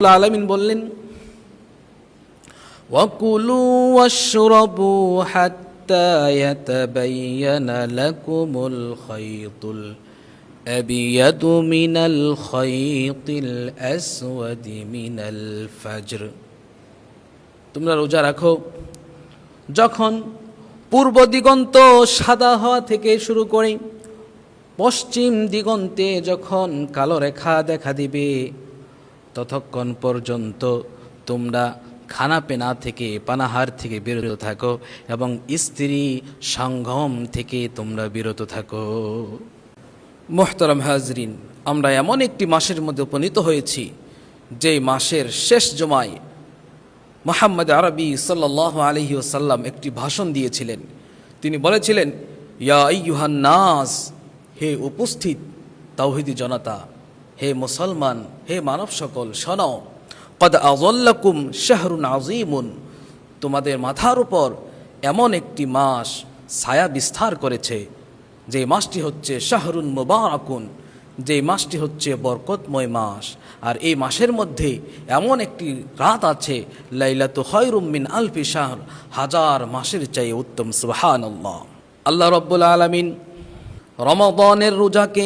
আলমিন বললেন وكلوا واشربوا حتى يتبين لكم الخيط الأبيض من الخيط الأسود من الفجر তোমরা রোজা রাখো যখন পূর্ব দিগন্ত সাদা হওয়া থেকে শুরু করে পশ্চিম দিগন্তে যখন কালো রেখা দেখা দিবে ততক্ষণ পর্যন্ত তোমরা খানা পেনা থেকে, পানাহার থেকে বিরত থাকো এবং স্ত্রী সঙ্গম থেকে তোমরা বিরত থাকো। মোহতরম হাজরিন, আমরা এমন একটি মাসের মধ্যে উপনীত হয়েছি যে মাসের শেষ জমায় মোহাম্মদ আরবি সাল্লাহ আলহি ওসাল্লাম একটি ভাষণ দিয়েছিলেন। তিনি বলেছিলেন, ইয়া ইয়ুহান নাস, হে উপস্থিত তাওহিদি জনতা হে মুসলমান, হে মানব সকল শোনো। কদ আজল্লাকুম শাহরুন আজিমুন তোমাদের মাথার উপর এমন একটি মাস ছায়া বিস্তার করেছে, যে মাসটি হচ্ছে শাহরুন মুবারাকুন। যে মাসটি হচ্ছে বরকতময় মাস। আর এই মাসের মধ্যে এমন একটি রাত আছে, লাইলাতু মিন আলফি শাহর। হাজার মাসের চাই উত্তম সুবহান আল্লাহ আল্লাহ রব্বুল আলমিন রমাদানের রোজাকে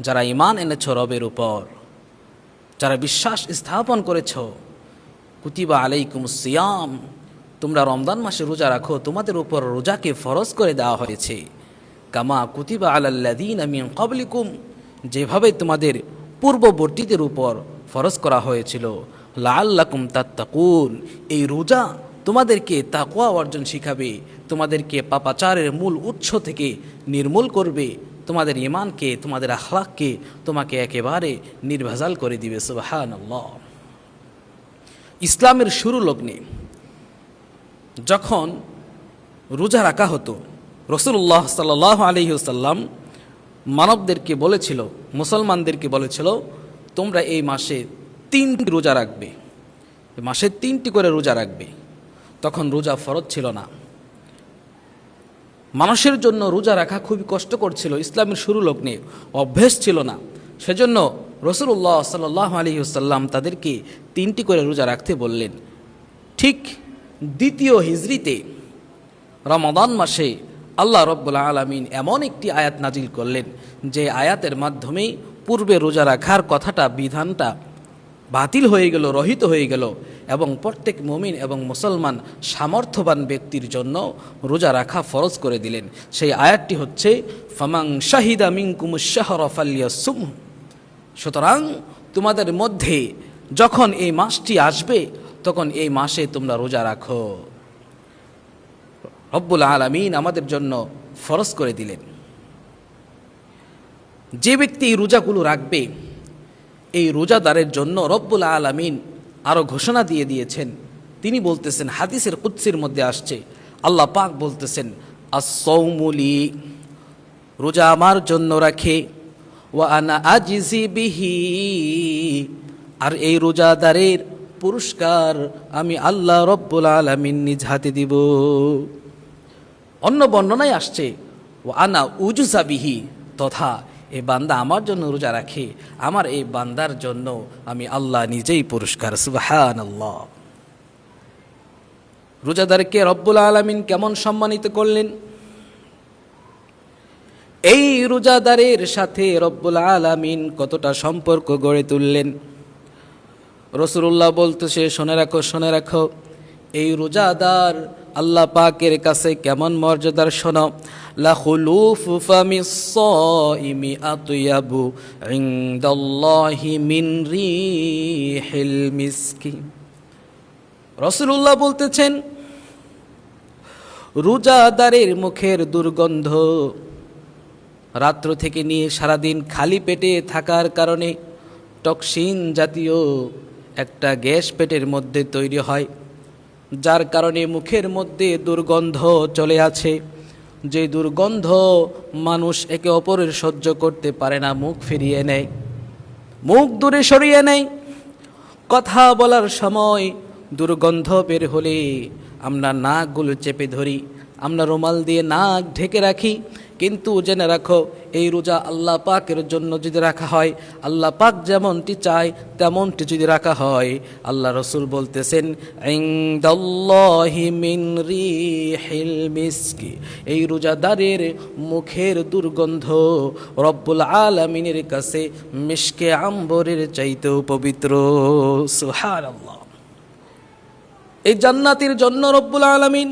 যারা ইমান এনেছ রবের উপর, যারা বিশ্বাস স্থাপন করেছ, কুতিবা আলাইকুম সিয়াম, তোমরা রমজান মাসে রোজা রাখো, তোমাদের উপর রোজাকে ফরজ করে দেওয়া হয়েছে। কামা কুতিবা আলাল্লাদিন আমিন কবলিকুম যেভাবে তোমাদের পূর্ববর্তীদের উপর ফরজ করা হয়েছিল। লাল্লাকুম তাত্তাকুন, এই রোজা তোমাদেরকে তাকুয়া অর্জন শিখাবে, তোমাদেরকে পাপাচারের মূল উৎস থেকে নির্মূল করবে তোমাদের ইমানকে তোমাদের আখলাককে তোমাকে একেবারে নির্ভেজাল করে দিবে সুবাহান ইসলামের শুরু লগ্নে যখন রোজা রাখা হতো রসুল্লাহ সাল্লাহ আলহিউসাল্লাম মানবদেরকে বলেছিল, মুসলমানদেরকে বলেছিল, তোমরা এই মাসে তিনটি রোজা রাখবে। মাসে তিনটি করে রোজা রাখবে। তখন রোজা ফরজ ছিল না। মানুষের জন্য রোজা রাখা খুবই কষ্টকর ছিল, ইসলামের শুরু লগ্নে অভ্যেস ছিল না। সেজন্য রসুল্লাহ সাল্লাহ আলহিউসাল্লাম তাদেরকে তিনটি করে রোজা রাখতে বললেন। ঠিক দ্বিতীয় হিজড়িতে রমাদান মাসে আল্লাহ রব্বুল্লা আলমিন এমন একটি আয়াত নাজিল করলেন, যে আয়াতের মাধ্যমেই পূর্বে রোজা রাখার কথাটা, বিধানটা বাতিল হয়ে গেল, রহিত হয়ে গেল। এবং প্রত্যেক মমিন এবং মুসলমান সামর্থ্যবান ব্যক্তির জন্য রোজা রাখা ফরজ করে দিলেন। সেই আয়াতটি হচ্ছে ফামাং শাহিদা মিঙ্কুমুশাহরফালিয়া সুম সুতরাং তোমাদের মধ্যে যখন এই মাসটি আসবে, তখন এই মাসে তোমরা রোজা রাখো। রব্বুল আলমিন আমাদের জন্য ফরজ করে দিলেন। যে ব্যক্তি এই রোজাগুলো রাখবে, এই রোজাদারের জন্য রব্বুল আলমিন আরও ঘোষণা দিয়ে দিয়েছেন। তিনি বলতেছেন, হাদিসের কুৎসির মধ্যে আসছে। আল্লাহ পাক বলতেছেন আসৌমুলি রোজা আমার জন্য রাখে। ও আনা আজিজি বিহি, আর এই রোজাদারের পুরস্কার আমি আল্লাহ রব্বুল আলমিন নিজ হাতে দিব। অন্য বর্ণনায় আসছে ও আনা উজুসাবিহি তথা এই বান্দা আমার জন্য রোজা রাখে, আমার এই বান্দার জন্য আমি আল্লাহ নিজেই পুরস্কার সুবাহান আল্লাহ রোজাদারকে রব্বুল আলমিন কেমন সম্মানিত করলেন? এই রোজাদারের সাথে রব্বুল আলমিন কতটা সম্পর্ক গড়ে তুললেন? রসুল্লাহ বলতেছে, শোনে রাখো শোনে রাখো, এই রোজাদার আল্লাহ পাকের কাছে কেমন মর্যাদার শোনো লাখুলুফু ফামিস-সাইমি আতয়াবু ইনদাল্লাহি মিন রিহিল মিসকি রসুল্লাহ বলতেছেন, রোজাদারের মুখের দুর্গন্ধ রাত্র থেকে নিয়ে সারাদিন খালি পেটে থাকার কারণে টক্সিন জাতীয় একটা গ্যাস পেটের মধ্যে তৈরি হয়, যার কারণে মুখের মধ্যে দুর্গন্ধ চলে আছে যে দুর্গন্ধ মানুষ একে অপরের সহ্য করতে পারে না, মুখ ফিরিয়ে নেয়। মুখ দূরে সরিয়ে নেয়। কথা বলার সময় দুর্গন্ধ বের হলে আমরা নাকগুলো চেপে ধরি। আমরা রুমাল দিয়ে নাক ঢেকে রাখি, কিন্তু জেনে রাখো, এই রোজা আল্লাহ পাকের জন্য যদি রাখা হয়, আল্লাহ পাক যেমনটি চায়, তেমনটি যদি রাখা হয়। আল্লাহ রসুল বলতেছেন মিসকি। এই রোজাদারের মুখের দুর্গন্ধ রব্বুল আলামিনের কাছে মিশকে আম্বরের চাইতেও পবিত্র। সুবহানাল্লাহ। এই জান্নাতের জন্য রব্বুল আলামিন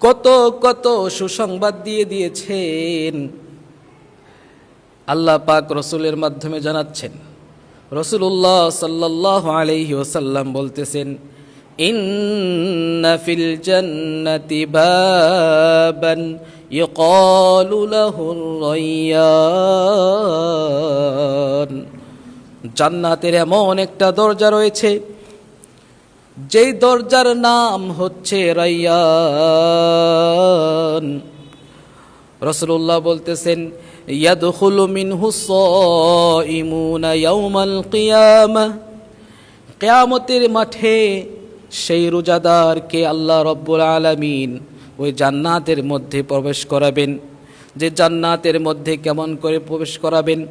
কত কত সুসংবাদ দিয়ে দিয়েছেন। আল্লাহ পাক রসুলের মাধ্যমে জানাচ্ছেন। রসুল্লাহ সাল্লাহ আলহি ওসাল্লাম বলতেছেন ফিল জান্নাতি বাবান ইয়কালু লাহুর রায়্যান জান্নাতের এমন একটা দরজা রয়েছে যেই দরজার নাম হচ্ছে রাইয়ান। রসুল্লাহ বলতেছেন কিয়ামতের মাঠে সেই রোজাদারকে আল্লাহ রব্বুল আলামিন ওই জান্নাতের মধ্যে প্রবেশ করাবেন। যে জান্নাতের মধ্যে কেমন করে প্রবেশ করাবেন?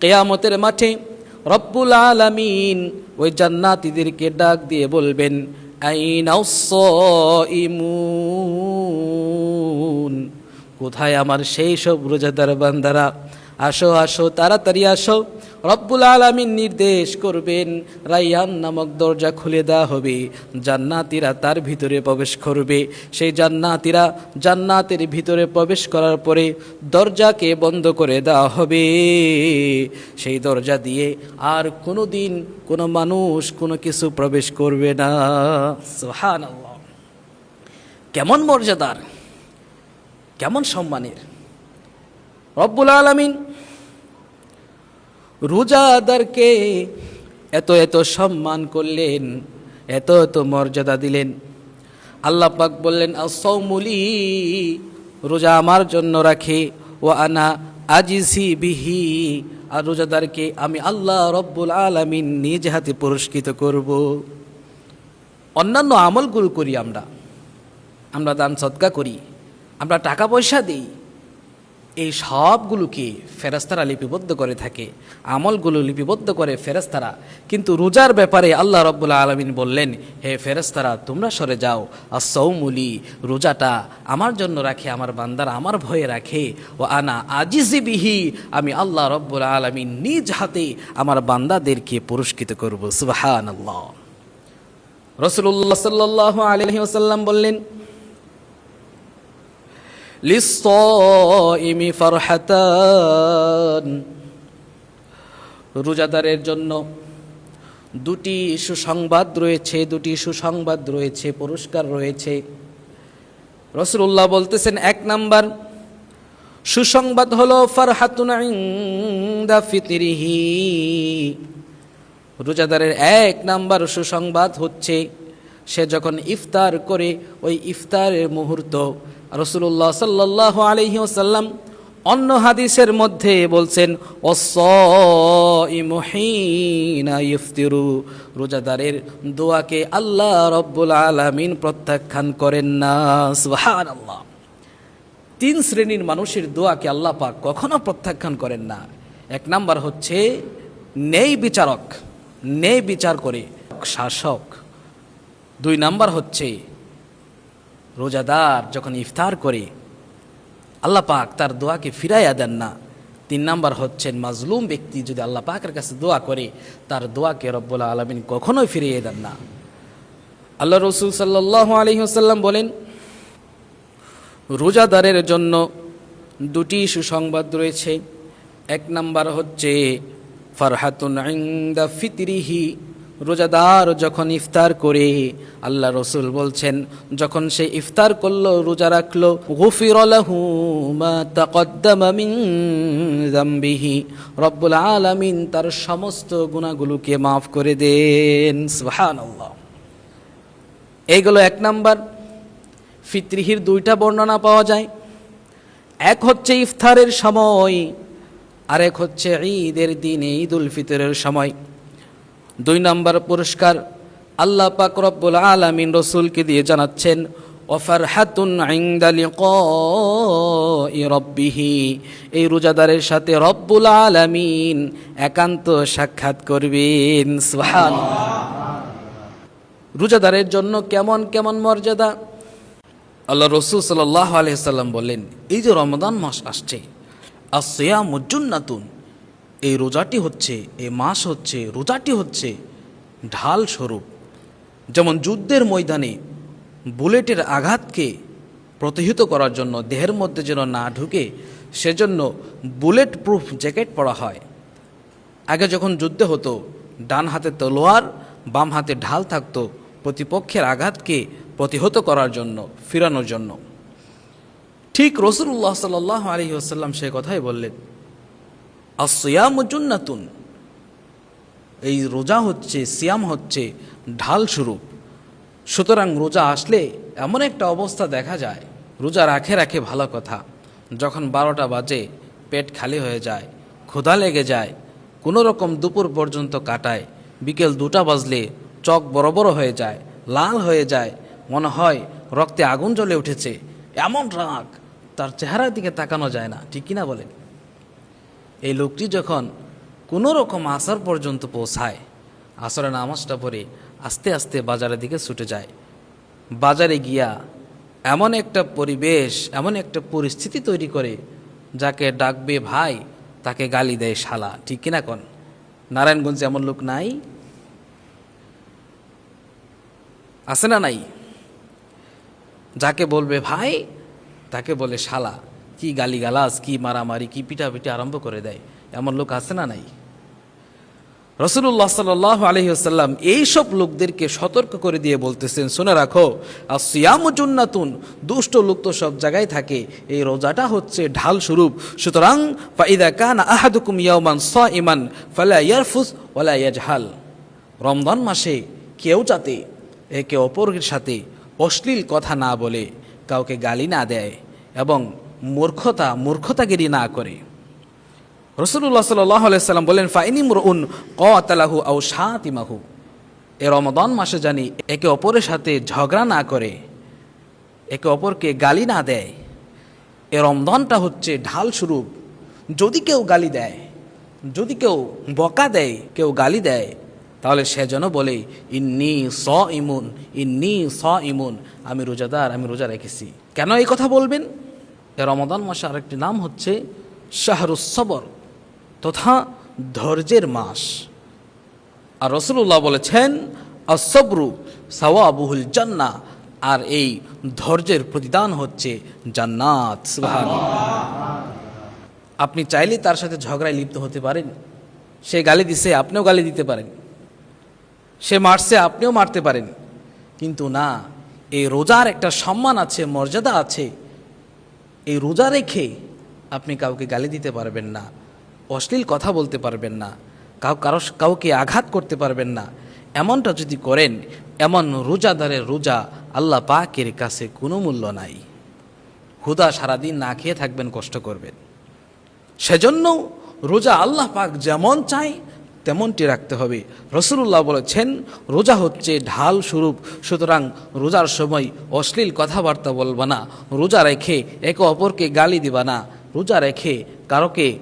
কেয়ামতের মাঠে রব্বুল আলামিন ওই জান্নাতিদেরকে ডাক দিয়ে বলবেন কোথায় আমার সেই সব রোজাদার বান্দারা? আসো আসো, তাড়াতাড়ি আসো। রব্বুল আলামিন নির্দেশ করবেন, রাইয়ান নামক দরজা খুলে দেওয়া হবে, জান্নাতিরা তার ভিতরে প্রবেশ করবে। সেই জান্নাতিরা জান্নাতের ভিতরে প্রবেশ করার পরে দরজাকে বন্ধ করে দেওয়া হবে। সেই দরজা দিয়ে আর কোনো দিন কোনো মানুষ কোনো কিছু প্রবেশ করবে না। সুবহানাল্লাহ। কেমন মর্যাদার, কেমন সম্মানের। রব্বুল আলামিন রোজাদারকে এত এত সম্মান করলেন, এত এত মর্যাদা দিলেন। আল্লাহ পাক বললেন আসৌমুলি রোজা আমার জন্য রাখে ও আনা আজিসি বিহি। আর রোজাদারকে আমি আল্লাহ রব্বুল আলামিন নিজ হাতে পুরস্কৃত করব। অন্যান্য আমলগুলো করি আমরা। আমরা দান সৎকা করি, আমরা টাকা পয়সা দিই এই সবগুলোকে ফেরাস্তারা লিপিবদ্ধ করে থাকে, আমলগুলো লিপিবদ্ধ করে ফেরেস্তারা কিন্তু রোজার ব্যাপারে আল্লাহ রব্বুল্লা আলমিন বললেন, হে ফেরেস্তারা তোমরা সরে যাও। আর সৌমুলি রোজাটা আমার জন্য রাখে, আমার বান্দারা আমার ভয়ে রাখে। ও আনা আজিজিবিহি আমি আল্লাহ রব্বুল আলমিন নিজ হাতে আমার বান্দাদেরকে পুরস্কৃত করব। সুবাহান আল্লাহ রসুল্লাহ সাল্লাহ আলহি ওসাল্লাম বললেন লিসমি ফারহাতান রোজাদারের জন্য দুটি সুসংবাদ রয়েছে, দুটি সুসংবাদ রয়েছে, পুরস্কার রয়েছে। রসুল্লাহ বলতেছেন, এক নাম্বার সুসংবাদ হলো, ফারহাতুনা রোজাদারের এক নাম্বার সুসংবাদ হচ্ছে, সে যখন ইফতার করে, ওই ইফতারের মুহূর্ত রসুল্লাহ সাল্লাহ আলহি ওসাল্লাম অন্য হাদিসের মধ্যে বলছেন ইফতিরু। রোজাদারের দোয়াকে আল্লাহ রব্বুল আলমিন প্রত্যাখ্যান করেন না সুহান আল্লাহ তিন শ্রেণির মানুষের দোয়াকে আল্লাহ পাক কখনো প্রত্যাখ্যান করেন না। এক নাম্বার হচ্ছে, নেই বিচারক, নেই বিচার করে শাসক। দুই নাম্বার হচ্ছে রোজাদার যখন ইফতার করে, আল্লাহ পাক তার দোয়াকে ফিরাইয়া দেন না। তিন নাম্বার হচ্ছেন মাজলুম ব্যক্তি যদি আল্লাহ পাকের কাছে দোয়া করে, তার দোয়াকে রব্বুল্লা আলমিন কখনোই ফিরিয়ে দেন না। আল্লাহ রসুল সাল্লাহ আলহিহাসাল্লাম বলেন, রোজাদারের জন্য দুটি সুসংবাদ রয়েছে। এক নাম্বার হচ্ছে, ফারহাতুন ফিতরিহি রোজাদার যখন ইফতার করে, আল্লাহ রসুল বলছেন, যখন সে ইফতার করল, রোজা রাখল, গুফির লাহু মা তাকদ্দামা যামবিহি রব্বুল আলামিন তার সমস্ত গুণাগুলোকে মাফ করে দেন এইগুলো এক নাম্বার। ফিতরিহির দুইটা বর্ণনা পাওয়া যায়। এক হচ্ছে ইফতারের সময়, আরেক হচ্ছে ঈদের দিনে ঈদ উল ফিতরের সময়। দুই নম্বর পুরস্কার আল্লাহ পাক রব্বুল আলামিন রসুলকে দিয়ে জানাচ্ছেন ওফার হাতুন রব্বিহি এই রোজাদারের সাথে রব্বুল আলামিন একান্ত সাক্ষাৎ করবেন। সুবহান রোজাদারের জন্য কেমন কেমন মর্যাদা? আল্লাহ রসুল সাল্লাহ আলহিসাল্লাম বললেন, এই যে রমদান মাস আসছে আর সেয়া মুজুন্নাতুন এই রোজাটি হচ্ছে, এই মাস হচ্ছে, রোজাটি হচ্ছে ঢাল স্বরূপ যেমন যুদ্ধের ময়দানে বুলেটের আঘাতকে প্রতিহিত করার জন্য দেহের মধ্যে যেন না ঢুকে, সেজন্য বুলেট প্রুফ জ্যাকেট পরা হয়। আগে যখন যুদ্ধ হতো, ডান হাতে তলোয়ার, বাম হাতে ঢাল থাকতো প্রতিপক্ষের আঘাতকে প্রতিহত করার জন্য, ফিরানোর জন্য। ঠিক রসুল্লাহ সাল্লাহ আসাল্লাম সে কথাই বললেন আসিয়াম জুন্নাতুন। এই রোজা হচ্ছে, সিয়াম হচ্ছে ঢাল স্বরূপ। সুতরাং রোজা আসলে এমন একটা অবস্থা দেখা যায়, রোজা রাখে রাখে ভালো কথা। যখন বারোটা বাজে, পেট খালি হয়ে যায়, ক্ষুধা লেগে যায়, কোনো রকম দুপুর পর্যন্ত কাটায়, বিকেল দুটা বাজলে চক বড় বড় হয়ে যায়, লাল হয়ে যায়, মনে হয় রক্তে আগুন জ্বলে উঠেছে। এমন রাগ, তার চেহারার দিকে তাকানো যায় না, ঠিক কিনা বলেন? এই লোকটি যখন কোনো রকম আসর পর্যন্ত পৌঁছায় আসরে নামাজটা পরে আস্তে আস্তে বাজারের দিকে ছুটে যায়। বাজারে গিয়া এমন একটা পরিবেশ, এমন একটা পরিস্থিতি তৈরি করে, যাকে ডাকবে ভাই, তাকে গালি দেয় শালা, ঠিক কিনা কন? নারায়ণগঞ্জে এমন লোক নাই? আছে না নাই? যাকে বলবে ভাই, তাকে বলে শালা। কি গালিগালাজ, কি মারামারি, কি পিটাপিটি আরম্ভ করে দেয়? এমন লোক আছে না নাই? রসুল্লাহ সাল আলহি আসাল্লাম এইসব লোকদেরকে সতর্ক করে দিয়ে বলতেছেন, শুনে রাখো আর সিয়ামুজুন্নাতুন দুষ্ট লোক তো সব জায়গায় থাকে, এই রোজাটা হচ্ছে ঢাল স্বরূপ। সুতরাং, ফাইদা কান আহাদুকুম ইয়াউমান স ইমান ফালা ইয়ারফুস ওলা ইয়াজহাল। রমজান মাসে কেউ যাতে একে অপরের সাথে অশ্লীল কথা না বলে, কাউকে গালি না দেয় এবং মূর্খতা, মূর্খতাগিরি না করে। রসুল্লাহ সাল্লাম বলেন ফাইনিম রুন কালাহু আউ সাতিমাহু এ রমদন মাসে জানি একে অপরের সাথে ঝগড়া না করে, একে অপরকে গালি না দেয়। এ রমদনটা হচ্ছে ঢাল স্বরূপ। যদি কেউ গালি দেয়, যদি কেউ বকা দেয়, কেউ গালি দেয়, তাহলে সে যেন বলে, ইন্নি স ইমুন ইন্নি স ইমুন আমি রোজাদার, আমি রোজা রেখেছি। কেন এই কথা বলবেন? এ রমদান মাসে আরেকটি নাম হচ্ছে শাহরুসবর তথা ধৈর্যের মাস। আর রসুল্লাহ বলেছেন আসবরু সাওয়াবুহুল জান্না আর এই ধৈর্যের প্রতিদান হচ্ছে জান্নাত। আপনি চাইলে তার সাথে ঝগড়ায় লিপ্ত হতে পারেন। সে গালি দিছে, আপনিও গালি দিতে পারেন। সে মারছে, আপনিও মারতে পারেন। কিন্তু না, এই রোজার একটা সম্মান আছে, মর্যাদা আছে এই রোজা রেখে আপনি কাউকে গালি দিতে পারবেন না, অশ্লীল কথা বলতে পারবেন না, কাউ কারও কাউকে আঘাত করতে পারবেন না। এমনটা যদি করেন, এমন রোজাদারের রোজা আল্লাহ পাকের কাছে কোনো মূল্য নাই। হুদা সারাদিন না খেয়ে থাকবেন, কষ্ট করবেন। সেজন্য রোজা আল্লাহ পাক যেমন চায় তেমনটি রাখতে হবে। রসুল্লাহ বলেছেন, রোজা হচ্ছে ঢাল স্বরূপ, সুতরাং রোজার সময় অশ্লীল কথাবার্তা বলবা না। রোজা রেখে একে অপরকে গালি দিবা না। রোজা রেখে কারোকে,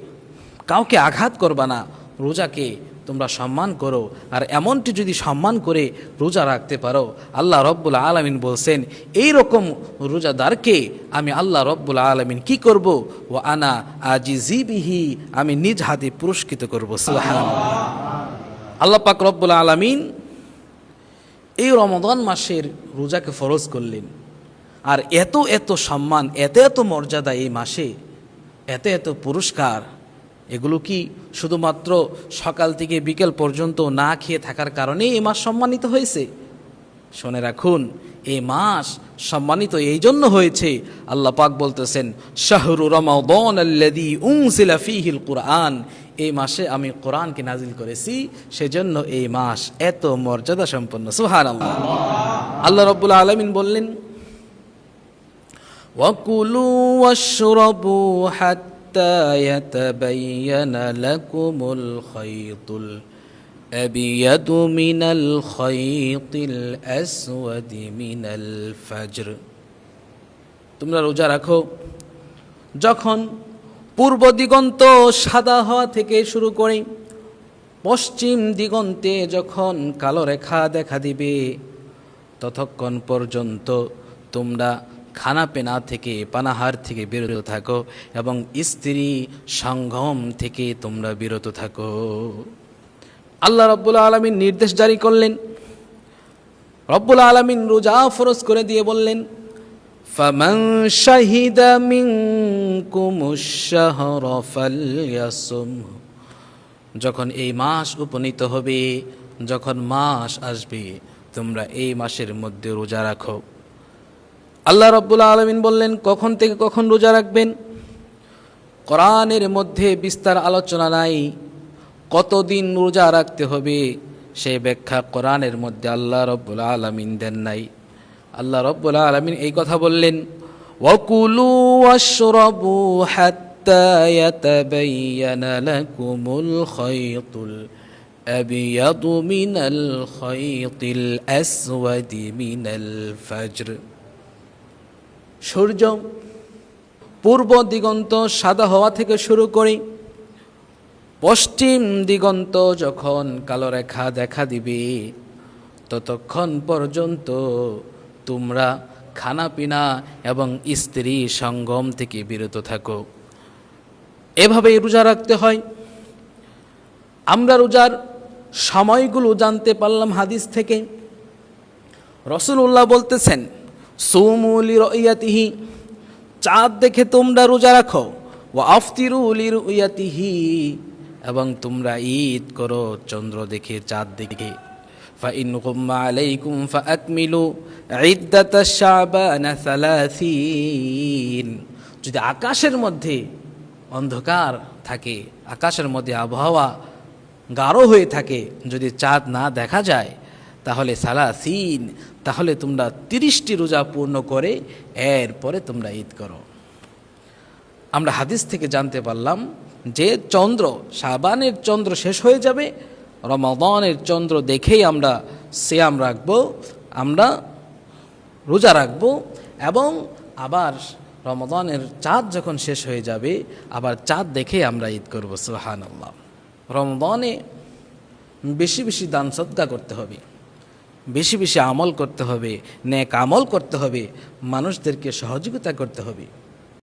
কাউকে আঘাত করবা না। রোজাকে তোমরা সম্মান করো। আর এমনটি যদি সম্মান করে রোজা রাখতে পারো, আল্লাহ রব্বুল আলমিন বলছেন এই রকম রোজাদারকে আমি আল্লাহ রব্বুল আলমিন কি করব? ও আনা আজি জিবিহি আমি নিজ হাতে পুরস্কৃত করব। আল্লাহ পাক রব্বুল আলমিন এই রমদান মাসের রোজাকে ফরজ করলেন। আর এত এত সম্মান, এত এত মর্যাদা এই মাসে, এত এত পুরস্কার এগুলো কি শুধুমাত্র সকাল থেকে বিকেল পর্যন্ত না খেয়ে থাকার কারণে এই মাস সম্মানিত হয়েছে শুনে রাখুন এই মাস সম্মানিত এই জন্য হয়েছে আল্লাহ পাক বলতেছেন শাহরু রমাউদ্দন আল্লাদি উংসিলা ফিহিল কুরআন এই মাসে আমি কোরআনকে নাজিল করেছি সেজন্য এই মাস এত মর্যাদা সম্পন্ন সুহান আল্লাহ আল্লাহ রব্বুল আলমিন বললেন وكلوا واشربوا حتى يتبين لكم الخيط الأبيض من الخيط الأسود من الفجر তোমরা রোজা রাখো যখন পূর্ব দিগন্ত সাদা হওয়া থেকে শুরু করে পশ্চিম দিগন্তে যখন কালো রেখা দেখা দিবে ততক্ষণ পর্যন্ত তোমরা খানা পেনা থেকে পানাহার থেকে বিরত থাকো এবং স্ত্রী সঙ্গম থেকে তোমরা বিরত থাকো আল্লাহ রব্বুল আলমিন নির্দেশ জারি করলেন রব্বুল আলমিন রোজা ফরজ করে দিয়ে বললেন فمن شهد منكم الشهر فليصمه যখন এই মাস উপনীত হবে যখন মাস আসবে তোমরা এই মাসের মধ্যে রোজা রাখো আল্লাহ রব্বুল আলমিন বললেন, কখন থেকে কখন রোজা রাখবেন? কোরআনের মধ্যে বিস্তার আলোচনা নাই। কতদিন রোজা রাখতে হবে সেই ব্যাখ্যা কোরআনের মধ্যে আল্লাহ রব্বুল আলমিন দেন নাই। আল্লাহ রব্বুল আলমিন এই কথা বললেন আবিয়াদু মিনাল খায়তিল আসওয়াদি মিনাল ফাজর। সূর্য পূর্ব দিগন্ত সাদা হওয়া থেকে শুরু করে। পশ্চিম দিগন্ত যখন কালো রেখা দেখা দিবে, ততক্ষণ পর্যন্ত তোমরা খানা পিনা এবং স্ত্রী সঙ্গম থেকে বিরত থাকো। এভাবেই রোজা রাখতে হয়। আমরা রোজার সময়গুলো জানতে পারলাম হাদিস থেকে। রসুল উল্লাহ বলতেছেন সৌমুলি রইয়াতিহি চাঁদ দেখে তোমরা রোজা রাখো ও আফতিরুলি রইয়াতিহি এবং তোমরা ঈদ করো চন্দ্র দেখে চাঁদ দেখে فإن غم عليكم فأكملوا عدة الشعبان ثلاثين যদি আকাশের মধ্যে অন্ধকার থাকে আকাশের মধ্যে আবহাওয়া গাঢ় হয়ে থাকে যদি চাঁদ না দেখা যায় তাহলে সালাসিন, তাহলে তোমরা তিরিশটি রোজা পূর্ণ করে এরপরে তোমরা ঈদ করো। আমরা হাদিস থেকে জানতে পারলাম যে চন্দ্র সাবানের চন্দ্র শেষ হয়ে যাবে, রমাদানের চন্দ্র দেখেই আমরা সিয়াম রাখব, আমরা রোজা রাখব এবং আবার রমাদানের চাঁদ যখন শেষ হয়ে যাবে, আবার চাঁদ দেখে আমরা ঈদ করব সুহান আল্লাহ রমদানে বেশি বেশি দান সৎকা করতে হবে। বেশি বেশি আমল করতে হবে ন্যাক আমল করতে হবে মানুষদেরকে সহযোগিতা করতে হবে।